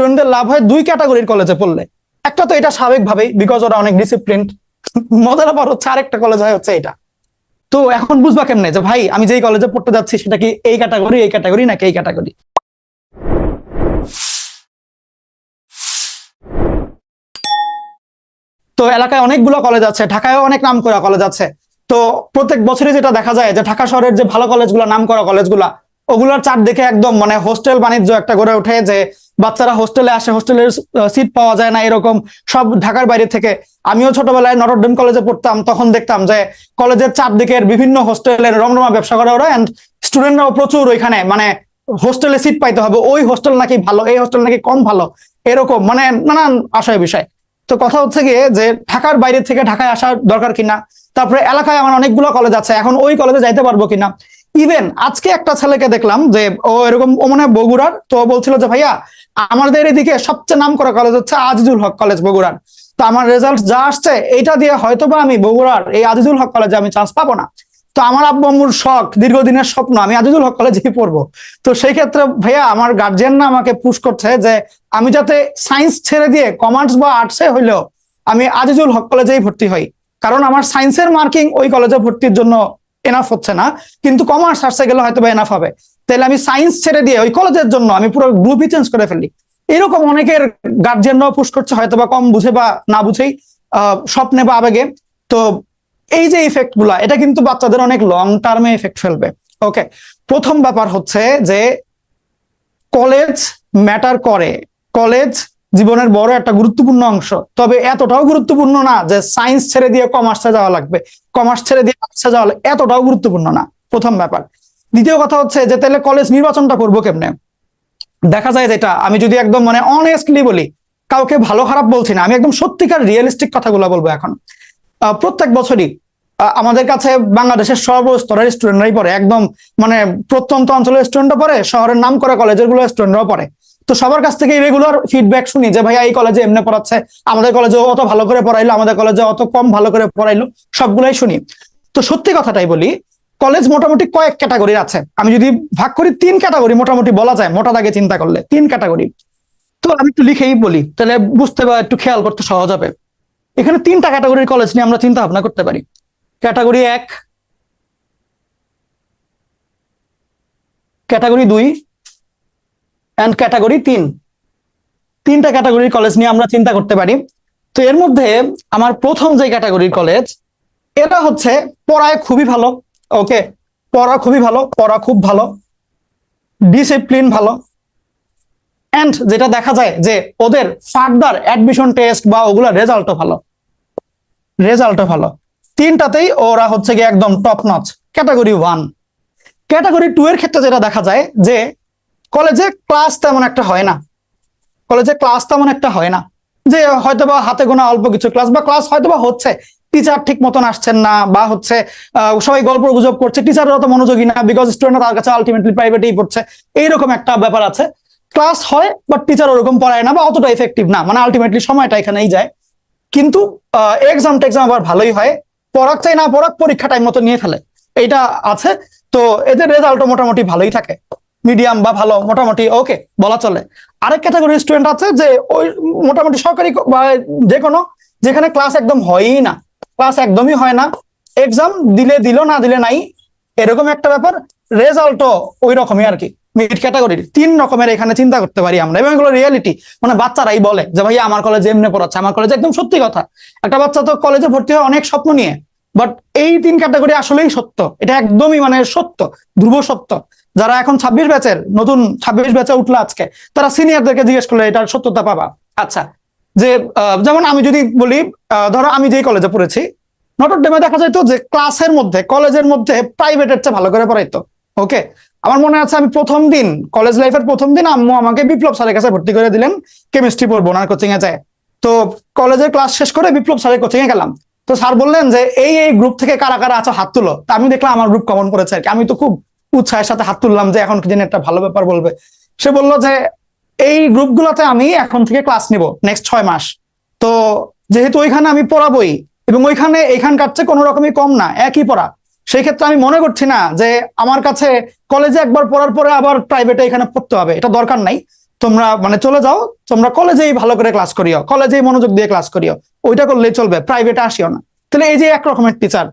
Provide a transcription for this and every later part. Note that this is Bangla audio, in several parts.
স্টুডেন্টদের লাভ হয় দুই ক্যাটাগরির কলেজে পড়লে। একটা তো এটা স্বাভাবিকভাবেই বিকজ ওরা অনেক ডিসিপ্লিন মজার ব্যাপার হচ্ছে আরেকটা কলেজ হয় হচ্ছে এটা। তো এখন বুঝবা কেমনে যে ভাই, আমি যেই কলেজে পড়তে যাচ্ছি, সেটা কি এই ক্যাটাগরি এই ক্যাটাগরি নাকি এই ক্যাটাগরি তো এলাকায় অনেকগুলো কলেজ আছে, ঢাকায়ও অনেক নাম করা কলেজ আছে। তো প্রত্যেক বছরই যেটা দেখা যায় যে ঢাকা শহরের যে ভালো কলেজগুলো নাম করা কলেজগুলা ওগুলোর চার দেখে একদম মানে হোস্টেল বাণিজ্য একটা গড়ে ওঠে যে বাচ্চারা হোস্টেলে আসে হোস্টেলের সিট পাওয়া যায় না এরকম। সব ঢাকার বাইরে থেকে। আমিও ছোটবেলায় নটরডেম কলেজে পড়তাম, তখন দেখতাম যে কলেজের চারদিকের বিভিন্ন হোস্টেলের রমরমা ব্যবসা করে ওরা অ্যান্ড স্টুডেন্টরাও প্রচুর ওইখানে। মানে হোস্টেলে সিট পাইতে হবে। ওই হোস্টেল নাকি ভালো, এই হোস্টেল নাকি কম ভালো, এরকম। মানে নানান আশয় বিষয়। তো কথা হচ্ছে গিয়ে যে ঢাকার বাইরে থেকে ঢাকায় আসার দরকার কিনা, তারপরে এলাকায় আমার অনেকগুলো কলেজ আছে, এখন ওই কলেজে যাইতে পারব কিনা? ইভেন আজকে একটা ছেলেকে দেখলাম যে ও এরকম, ও মনে হয় বগুড়ার, তো বলছিল যে, ভাইয়া, আমাদের এদিকে সবচেয়ে নাম করা কলেজ হচ্ছে আজিজুল হক কলেজ বগুড়ার। তো আমার রেজাল্ট যা আসছে এটা দিয়ে হয়তো বা আমি বগুড়ার এই আজিজুল হক কলেজে আমি চান্স পাবো না। তো আমার আব্বু শখ, দীর্ঘদিনের স্বপ্ন, আমি আজিজুল হক কলেজেই পড়ব। তো সেই ক্ষেত্রে, ভাইয়া, আমার গার্জিয়ান না আমাকে পুশ করছে যে, আমি যাতে সায়েন্স ছেড়ে দিয়ে কমার্স বা আর্টসে হইলেও আমি আজিজুল হক কলেজেই ভর্তি হই। কারণ আমার সায়েন্সের মার্কিং ওই কলেজে ভর্তির জন্য এনাফ হচ্ছে না। কিন্তু কমার্স আর্টসে গেলে হয়তো বা এনাফ হবে। তাহলে আমি সায়েন্স ছেড়ে দিয়ে ওই কলেজের জন্য আমি পুরো গ্রুপই চেঞ্জ করে ফেলি। এরকম অনেকের গার্জিয়ানরাও পুশ করছে, হয়তো বা কম বুঝে বা না বুঝেই স্বপ্নে বা আবেগে। তো এই যে ইফেক্টগুলা, এটা কিন্তু বাচ্চাদের অনেক লং টার্মে এফেক্ট ফেলবে। ওকে প্রথম ব্যাপার হচ্ছে যে কলেজ ম্যাটার করে। কলেজ জীবনের বড় একটা গুরুত্বপূর্ণ অংশ। তবে এতটাও গুরুত্বপূর্ণ না যে সায়েন্স ছেড়ে দিয়ে কমার্সে যাওয়া লাগবে। কমার্স ছেড়ে দিয়ে আর্টসে যাওয়া এতটাও গুরুত্বপূর্ণ না। প্রথম ব্যাপার। দ্বিতীয় কথা হচ্ছে যে তাহলে কলেজ নির্বাচনটা করব কেমনে? দেখা যায় যেটা, আমি যদি একদম মানে অনেস্টলি বলি, কাউকে ভালো খারাপ বলছি না। আমি একদম সত্যিকার রিয়েলিস্টিক কথাগুলো বলব এখন। প্রত্যেক বছরই আমাদের কাছে বাংলাদেশের সর্বস্তরের স্টুডেন্টরাই পড়ে। একদম মানে প্রত্যন্ত অঞ্চলের স্টুডেন্টরা পড়ে, শহরের নাম করা কলেজেরগুলো স্টুডেন্টরাও পড়ে। তো সবার কাছ থেকে রেগুলার ফিডব্যাক শুনি যে, ভাইয়া, এই কলেজে এমনি পড়াচ্ছে। আমাদের কলেজে অত ভালো করে পড়াইলো, আমাদের কলেজে অত কম ভালো করে পড়াইলো। সবগুলাই শুনি। তো সত্যি কথাটাই বলি কলেজ মোটামুটি কয়েক ক্যাটাগরির আছে। আমি যদি ভাগ করি, তিন ক্যাটাগরি মোটামুটি বলা যায়, মোটা দাগে চিন্তা করলে। তিন ক্যাটাগরি তো আমি একটু লিখেই বলি, তাহলে বুঝতে বা একটু খেয়াল করতে সহজ হবে। এখানে তিনটা ক্যাটাগরির কলেজ নিয়ে আমরা চিন্তা ভাবনা করতে পারি। ক্যাটাগরি এক ক্যাটাগরি দুই অ্যান্ড ক্যাটাগরি তিন। তিনটা ক্যাটাগরির কলেজ নিয়ে আমরা চিন্তা করতে পারি। তো এর মধ্যে আমার প্রথম যে ক্যাটাগরির কলেজ এটা হচ্ছে পড়ায় খুবই ভালো। ওকে পড়া খুবই ভালো, পড়া খুব ভালো। ডিসিপ্লিন ভালো। অ্যান্ড যেটা দেখা যায় যে ওদের ফার্দার অ্যাডমিশন টেস্ট বা ওগুলোর রেজাল্টও ভালো। রেজাল্টও ভালো। তিনটাতেই ওরা হচ্ছে গিয়ে একদম top notch category one category two এর ক্ষেত্রে যেটা দেখা যায় যে কলেজে ক্লাস তেমন একটা হয় না। কলেজে ক্লাস তেমন একটা হয় না। যে হয়তোবা হাতে গোনা অল্প কিছু ক্লাস বা ক্লাস হয়তোবা হচ্ছে টিচার ঠিক মতন আসছেন না বা হচ্ছে সবাই গল্প গুজব করছে টিচাররা তো মনোযোগী না বিকজ স্টুডেন্টরা তার কাছে আলটিমেটলি প্রাইভেটেই পড়ছে। এইরকম একটা ব্যাপার আছে। ক্লাস হয় বাট টিচার ওরকম পড়ায় না বা অতটা এফেক্টিভ না। মানে আলটিমেটলি সময়টা এখানেই যায়। কিন্তু এক্সাম টেক্সাম আবার ভালোই হয়। পড়াক চাই না পড়াক, পরীক্ষা টাইম মতো নিয়ে ফেলে। এইটা আছে। তো এদের রেজাল্টও মোটামুটি ভালোই থাকে। মিডিয়াম বা ভালো, মোটামুটি ওকে বলা চলে। আরেক ক্যাটাগরি স্টুডেন্ট আছে যে ওই মোটামুটি সরকারি বা যে কোনো যেখানে ক্লাস একদম হয়ই না। ক্লাস একদমই হয় না। এক্সাম দিলে দিল, না দিলে নাই, এরকম একটা ব্যাপার। রেজাল্টও ওই রকমই আর কি মিড ক্যাটাগরির তিন রকমের এখানে চিন্তা করতে পারি আমরা। এবং এগুলো রিয়েলিটি মানে বাচ্চারাই বলে যে ভাই আমার কলেজে এমনি পড়াচ্ছে, আমার কলেজে একদম সত্যি কথা। একটা বাচ্চা তো কলেজে ভর্তি হয় অনেক স্বপ্ন নিয়ে বাট এই তিন ক্যাটাগরি আসলেই সত্য। এটা একদমই মানে সত্য, ধ্রুব সত্য। যারা এখন ছাব্বিশ ব্যাচের নতুন ছাব্বিশ ব্যাচে উঠল আজকে তারা সিনিয়রদেরকে জিজ্ঞেস করলে এটার সত্যতা পাবা? আচ্ছা। যে যেমন আমি যদি বলি ধরো আমি যেই কলেজে পড়েছি নটর ডেমে দেখা যাইতো যে ক্লাসের মধ্যে কলেজের মধ্যে প্রাইভেটের চেয়ে ভালো করে পড়াইতো ওকে? আমার মনে আছে আমি প্রথম দিন কলেজ লাইফের প্রথম দিন আম্মু আমাকে বিপ্লব স্যারের কাছে ভর্তি করে দিলেন কেমিস্ট্রি পড়ব ওনার কোচিং এ যায়। তো কলেজের ক্লাস শেষ করে বিপ্লব স্যারের কোচিং এ গেলাম। তো স্যার বললেন যে এই এই গ্রুপ থেকে কারা কারা আছো হাত তুলো। তা আমি দেখলাম আমার গ্রুপ কমন পড়েছে আর কি। আমি তো খুব উৎসাহের সাথে হাত তুললাম যে এখন কি একটা ভালো ব্যাপার বলবে। সে বলল যে, এই গ্রুপগুলোতে আমি এখন থেকে ক্লাস নিব নেক্সট ছয় মাস। তো যেহেতু ওইখানে আমি পড়াবই এবং ওইখানে এখানকার চেয়ে কোনো রকমই কম না, একই পড়া। সেই ক্ষেত্রে আমি মনে করছি না যে আমার কাছে কলেজে একবার পড়ার পরে আবার প্রাইভেটে এখানে পড়তে হবে, এটা দরকার নাই। তোমরা মানে চলে যাও, তোমরা কলেজেই ভালো করে ক্লাস করিও, কলেজেই মনোযোগ দিয়ে ক্লাস করিও, ওইটা করলেই চলবে, প্রাইভেটে আসিও না। তাহলে এই যে এক রকমের টিচার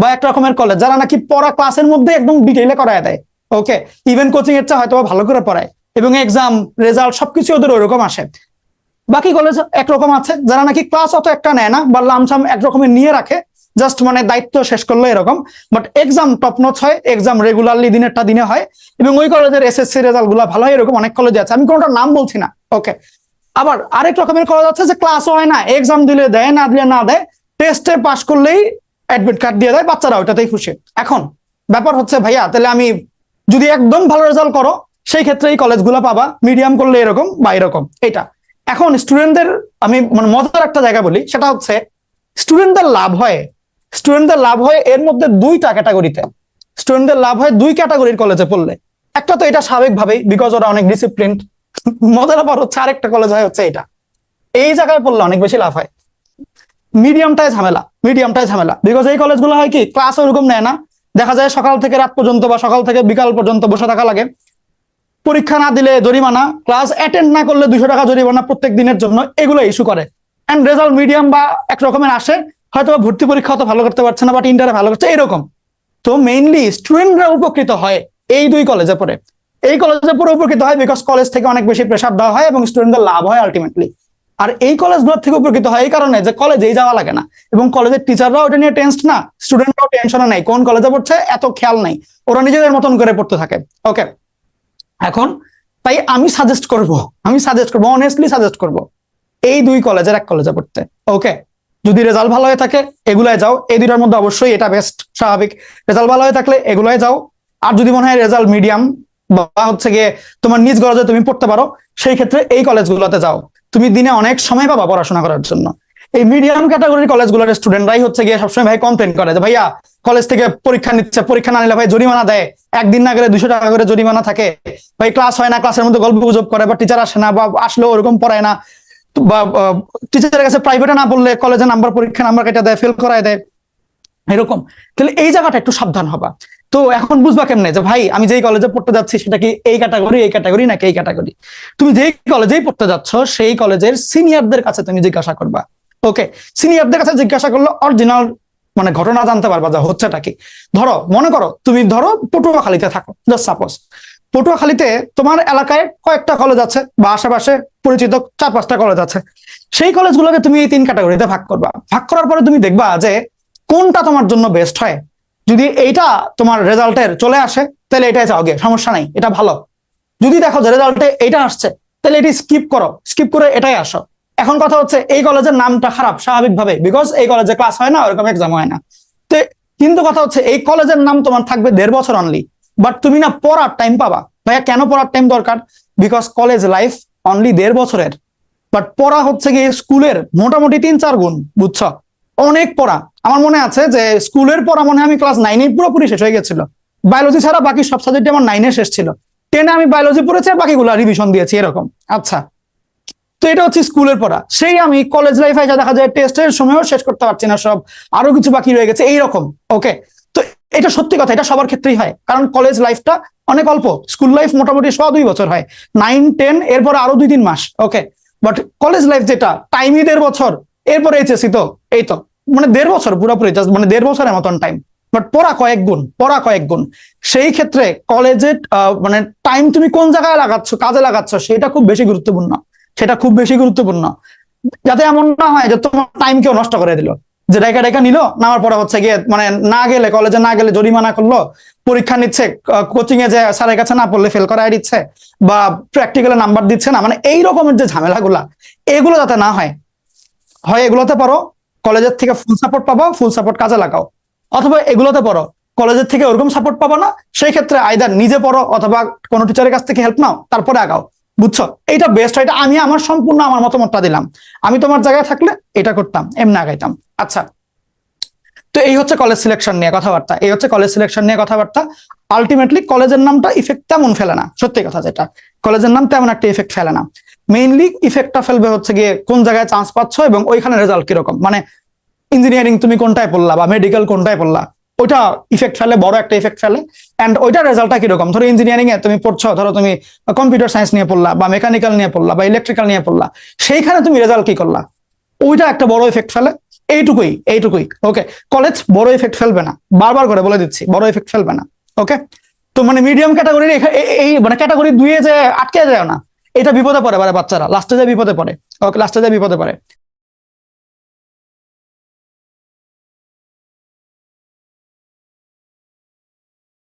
বা এক রকমের কলেজ যারা নাকি পড়া ক্লাসের মধ্যে একদম ডিটেইলে করায় দেয়। ওকে ইভেন কোচিং এর চা হয়তো ভালো করে পড়ায়। এবং এক্সাম রেজাল্ট সবকিছু ওদের ওইরকম আসে। বাকি কলেজ একরকম আছে, যারা নাকি ক্লাস অত একটা নেয় না বা লামসাম একরকমের নিয়ে রাখে জাস্ট মানে দায়িত্ব শেষ করল এরকম। বাট এক্সাম টপ নচ হয় এক্সাম রেগুলারলি দিনেরটা দিনে হয়, এবং ওই কলেজের এস এসএসসি রেজাল্টগুলা ভালো হয়, এরকম অনেক কলেজ আছে। আমি কোনোটার নাম বলছি না। ওকে আবার আরেক রকমের কলেজ আছে যে ক্লাসও হয় না এক্সাম দিলে দেয়, না দিলে না দেয় টেস্টে পাস করলেই অ্যাডমিট কার্ড দিয়ে দেয় বাচ্চারা ওইটাতেই খুশি। এখন ব্যাপার হচ্ছে, ভাইয়া, তাহলে আমি যদি একদম ভালো রেজাল্ট করো, সেই ক্ষেত্রে এই কলেজগুলো পাবা মিডিয়াম করলে এরকম বা এরকম এটা এখন স্টুডেন্টদের আমি মানে মজার একটা জায়গা বলি, সেটা হচ্ছে স্টুডেন্টদের লাভ হয় স্টুডেন্টদের লাভ হয় এর মধ্যে দুইটা ক্যাটাগরিতে স্টুডেন্টদের লাভ হয় দুই ক্যাটাগরির কলেজে পড়লে। একটা তো এটা স্বাভাবিকভাবেই বিকজ ওরা অনেক ডিসিপ্লিন মজার ব্যাপার হচ্ছে, আরেকটা কলেজ হয় হচ্ছে এটা। এই জায়গায় পড়লে অনেক বেশি লাভ হয়। মিডিয়ামটাই ঝামেলা মিডিয়ামটাই ঝামেলা। বিকজ এই কলেজগুলো হয় কি ক্লাস ওরকম নেয় না। দেখা যায় সকাল থেকে রাত পর্যন্ত বা সকাল থেকে বিকাল পর্যন্ত বসে থাকা লাগে। পরীক্ষা না দিলে জরিমানা ক্লাস অ্যাটেন্ড না করলে দুশো টাকা জরিমানা প্রত্যেক দিনের জন্য এগুলো ইস্যু করে। অ্যান্ড রেজাল্ট মিডিয়াম বা এক রকমের আসে হয়তো ভর্তি পরীক্ষা তো ভালো করতে পারছে না বাট ইন্টারে ভালো করছে, এরকম। তো মেইনলি স্টুডেন্টরা উপকৃত হয় এই দুই কলেজে পড়ে। এই কলেজে পড়ে উপকৃত হয় বিকজ কলেজ থেকে অনেক বেশি প্রেশার দেওয়া হয় এবং স্টুডেন্টদের লাভ হয় আলটিমেটলি আর এই কলেজগুলোর থেকে উপকৃত হয় এই কারণে যে কলেজেই যাওয়া লাগে না। এবং কলেজের টিচাররাও ওটা নিয়ে টেন্স না স্টুডেন্টরাও টেনশনে নাই, কোন কলেজে পড়ছে এত খেয়াল নাই, ওরা নিজেদের মতন করে পড়তে থাকে। ওকে এখন তাই আমি সাজেস্ট করব, আমি সাজেস্ট করব অনেস্টলি সাজেস্ট করব, এই দুই কলেজের এক কলেজে পড়তে। ওকে যদি রেজাল্ট ভালো হয়ে থাকে, এগুলায় যাও, এই দুইটার মধ্যে অবশ্যই এটা বেস্ট স্বাভাবিক। রেজাল্ট ভালো হয়ে থাকলে এগুলায় যাও, আর যদি মনে হয় রেজাল্ট মিডিয়াম বা হচ্ছে গিয়ে তোমার নিজ গরজে তুমি পড়তে পারো, সেই ক্ষেত্রে এই কলেজগুলোতে যাও। তুমি দিনে অনেক সময় পাবা পড়াশোনা করার জন্য। এই মিডিয়াম ক্যাটাগরির কলেজগুলোর স্টুডেন্টরাই হচ্ছে গিয়ে সবসময় ভাই কমপ্লেন করে যে, ভাইয়া কলেজ থেকে পরীক্ষা নিচ্ছে, পরীক্ষা না নিলে ভাই জরিমানা দেয়। একদিন না গেলে দুশো টাকা করে জরিমানা থাকে। ভাই ক্লাস হয় না ক্লাসের মধ্যে গল্প গুজব করে বা টিচার আসে না বা আসলেও ওরকম পড়ায় না। বা টিচারের কাছে প্রাইভেটে না বললে কলেজে নাম্বার পরীক্ষা নাম্বার কেটে দেয় ফেল করায় দেয়। এরকম। তাহলে এই জায়গাটা একটু সাবধান হবা। তো এখন বুঝবা কেমনে যে ভাই, আমি যেই কলেজে পড়তে যাচ্ছি, সেটা কি এই ক্যাটাগরি এই ক্যাটাগরি নাকি এই ক্যাটাগরি তুমি যেই কলেজেই পড়তে যাচ্ছ, সেই কলেজের সিনিয়রদের কাছে তুমি জিজ্ঞাসা করবা। ওকে সিনিয়রদের কাছে জিজ্ঞাসা করলে অরিজিনাল মানে ঘটনা জানতে পারবা যে হচ্ছেটা কি। ধরো, মনে করো, তুমি ধরো পটুয়াখালীতে থাকো জাস্ট সাপোজ পটুয়াখালীতে তোমার এলাকায় কয়েকটা কলেজ আছে, বা আশেপাশে পরিচিত চার পাঁচটা কলেজ আছে। সেই কলেজগুলোকে তুমি এই তিন ক্যাটাগরিতে ভাগ করবা। ভাগ করার পরে তুমি দেখবা যে কোনটা তোমার জন্য বেস্ট হয়। যদি এইটা তোমার রেজাল্টের চলে আসে, তাহলে এটাই যাও গে সমস্যা নাই, এটা ভালো। যদি দেখো যে রেজাল্টে এইটা আসছে, তাহলে এটি স্কিপ করো স্কিপ করে এটাই আসো। এখন কথা হচ্ছে, এই কলেজের নামটা খারাপ, স্বাভাবিকভাবে বিকজ এই কলেজে ক্লাস হয় না, ওরকম এক্সাম হয় না। তো কিন্তু কথা হচ্ছে, এই কলেজের নাম তোমার থাকবে দেড় বছর অনলি বাট তুমি না পড়ার টাইম পাবা। ভাইয়া, কেন পড়ার টাইম দরকার? বিকজ কলেজ লাইফ অনলি দেড় বছরের বাট পড়া হচ্ছে গিয়ে স্কুলের মোটামুটি তিন চার গুণ, বুঝছ? অনেক পড়া। আমার মনে আছে যে স্কুলের পড়া মনে হয় আমি ক্লাস নাইনে পুরোপুরি শেষ হয়ে গেছিল। বায়োলজি ছাড়া বাকি সব সাবজেক্ট আমার নাইনে শেষ ছিল। টেনে আমি বায়োলজি পড়েছি আর বাকিগুলো রিভিশন দিয়েছি এরকম। আচ্ছা তো এটা হচ্ছে স্কুলের পড়া। সেই আমি কলেজ লাইফে যা দেখা যায় টেস্টের সময়ও শেষ করতে পারছি না সব। আরও কিছু বাকি রয়ে গেছে, এইরকম। ওকে তো এটা সত্যি কথা, এটা সবার ক্ষেত্রেই হয়। কারণ কলেজ লাইফটা অনেক অল্প। স্কুল লাইফ মোটামুটি ছ দুই বছর হয়। নাইন টেন এরপর আরও দুই তিন মাস। ওকে বাট কলেজ লাইফ যেটা টাইমই দেড় বছর। এরপরে এইচএসি তো, এই তো। মানে দেড় বছর, পুরোপুরি জাস্ট মানে দেড় বছরের মতন টাইম বাট পড়া কয়েক গুণ, পড়া কয়েক গুণ। সেই ক্ষেত্রে কলেজে মানে টাইম তুমি কোন জায়গায় লাগাচ্ছ, কাজে লাগাচ্ছ, সেটা খুব বেশি গুরুত্বপূর্ণ। সেটা খুব বেশি গুরুত্বপূর্ণ। যাতে এমন না হয় যে তোমার টাইম কেউ নষ্ট করে দিল। যে ডাইকা ডাইকা নিল, নেওয়ার পরে হচ্ছে গিয়ে মানে না গেলে কলেজে না গেলে জরিমানা করল, পরীক্ষা নিচ্ছে কোচিং এ যে স্যারের কাছে না পড়লে ফেল করাই দিচ্ছে, বা প্র্যাকটিক্যালে নাম্বার দিচ্ছে না মানে এই রকমের যে ঝামেলাগুলা, এগুলো যাতে না হয়। হয় এগুলোতে পারো কলেজের থেকে ফুল সাপোর্ট পাবো ফুল সাপোর্ট কাজে লাগাও। অথবা এগুলোতে পড়ো। কলেজের থেকে ওরকম সাপোর্ট পাবো না, সেই ক্ষেত্রে আইদার নিজে পড়ো অথবা কোনো টিচারের কাছ থেকে হেল্প নাও, তারপরে আগাও। বুঝছ? এইটা বেস্ট এটা আমি আমার সম্পূর্ণ আমার মতামতটা দিলাম। আমি তোমার জায়গায় থাকলে এটা করতাম, এমনি আগাইতাম। আচ্ছা। তো এই হচ্ছে কলেজ সিলেকশন নিয়ে কথাবার্তা। এই হচ্ছে কলেজ সিলেকশন নিয়ে কথাবার্তা। আলটিমেটলি কলেজের নামটা ইফেক্ট তেমন ফেলে না। সত্যি কথা যেটা। কলেজের নাম তেমন একটা ইফেক্ট ফেলে না। মেইনলি ইফেক্টটা ফেলবে হচ্ছে গিয়ে কোন জায়গায় চান্স পাচ্ছ এবং ওইখানে রেজাল্ট কীরকম? মানে ইঞ্জিনিয়ারিং তুমি কোনটায় পড়লা বা মেডিকেল কোনটায় পড়লা? ওইটা ইফেক্ট ফেলে, বড় একটা ইফেক্ট ফেলে। অ্যান্ড ওইটার রেজাল্টটা কীরকম? ধরো ইঞ্জিনিয়ারিং এ তুমি পড়ছো, ধরো তুমি কম্পিউটার সায়েন্স নিয়ে পড়লা বা মেকানিক্যাল নিয়ে পড়লা বা ইলেকট্রিক্যাল নিয়ে পড়লা, সেইখানে তুমি রেজাল্ট কি করলা? ওইটা একটা বড় ইফেক্ট ফেলে। এইটুকুই এইটুকুই ওকে কলেজ বড় ইফেক্ট ফেলবে না। বারবার করে বলে দিচ্ছি, বড় ইফেক্ট ফেলবে না ওকে তো মানে মিডিয়াম ক্যাটাগরির এই মানে ক্যাটাগরি দুইয়ে যে আটকে যায় না। এটা বিপদে পড়ে মানে বাচ্চারা লাস্টে যায় বিপদে পড়ে লাস্টে যায় বিপদে পড়ে।